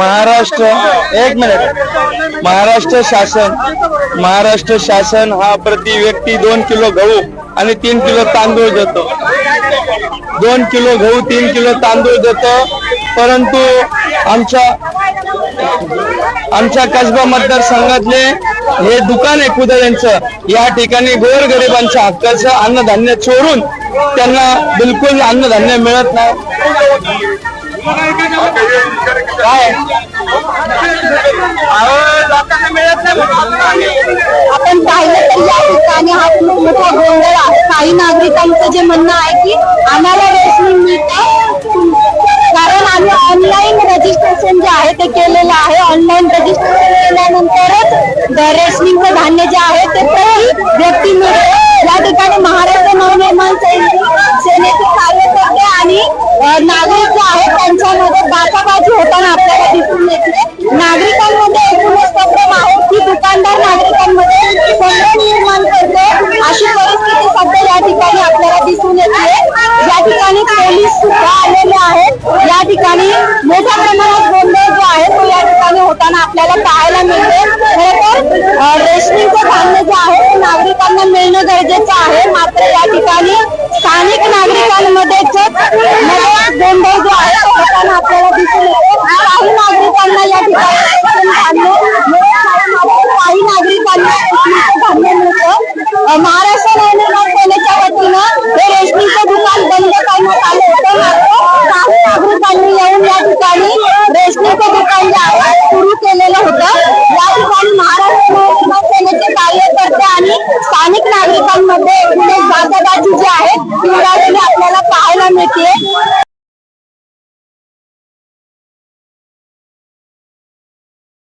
महाराष्ट्र एक मिनिट. महाराष्ट्र शासन महाराष्ट्र शासन हा प्रति व्यक्ती दोन किलो गहू आणि तीन किलो तांदूळ देतो. दोन किलो गहू तीन किलो तांदूळ देतो. परंतु आमच्या आमच्या कसबा मतदारसंघातले हे दुकान आहे कुदळ्यांचं. या ठिकाणी गोरगरिबांच्या हक्काचं अन्नधान्य चोरून त्यांना बिलकुल अन्नधान्य मिळत नाही. काय? अहो, लोकांना मिळत नाही आपण पाहिलं तर या ठिकाणी हा खूप मोठा गोंधळ आहे. काही नागरिकांचं जे म्हणणं आहे की आम्हाला रेशनिंग मिळते. कारण आम्ही ऑनलाईन रजिस्ट्रेशन जे आहे ते केलेलं आहे. ऑनलाईन रजिस्ट्रेशन केल्यानंतरच रेशनिंगचं धान्य जे आहे ते प्रति व्यक्ती मिळते या ठिकाणी महाराष्ट्र नवनिर्माण सेनेचे सेनेचे कार्यकर्ते आणि अ, नागरिक जे आहेत त्यांच्यामध्ये बाचाबाजी होताना आपल्याला दिसून येते. नागरिकांमध्ये एकूणच प्रॉब्लेम आहे की दुकानदार नागरिकांमध्ये संभ्रम निर्माण करते. अशी परिस्थिती सध्या या ठिकाणी आपल्याला दिसून येते. या ठिकाणी पोलीस सुद्धा आलेले आहेत. या ठिकाणी मोठ्या प्रमाणात गोंधळ जो आहे तो या ठिकाणी होताना आपल्याला पाहायला मिळते. खरं तर रेशनिंगचं धान्य जे आहे ते नागरिकांना मिळणं गरजेचं आहे. मात्र या ठिकाणी स्थानिक नागरिकांमध्ये गोंधळ जो आहे आपल्याला दिसून येतो. काही नागरिकांना या ठिकाणी काही नागरिकांना धान्य मिळतं. महाराष्ट्र सेनेच्या वतीनं हे रेशमीचं दुकान बंद करण्यात आलं होतं. काही नागरिकांनी येऊन या ठिकाणी रेशमीचं दुकान जे आहे सुरू केलेलं होतं. या ठिकाणी महाराष्ट्र नवनिर्माण सेनेचे कार्यकर्ते आणि स्थानिक नागरिकांमध्ये एकूणच जातदाची जी आहे ती आपल्याला पाहायला मिळते.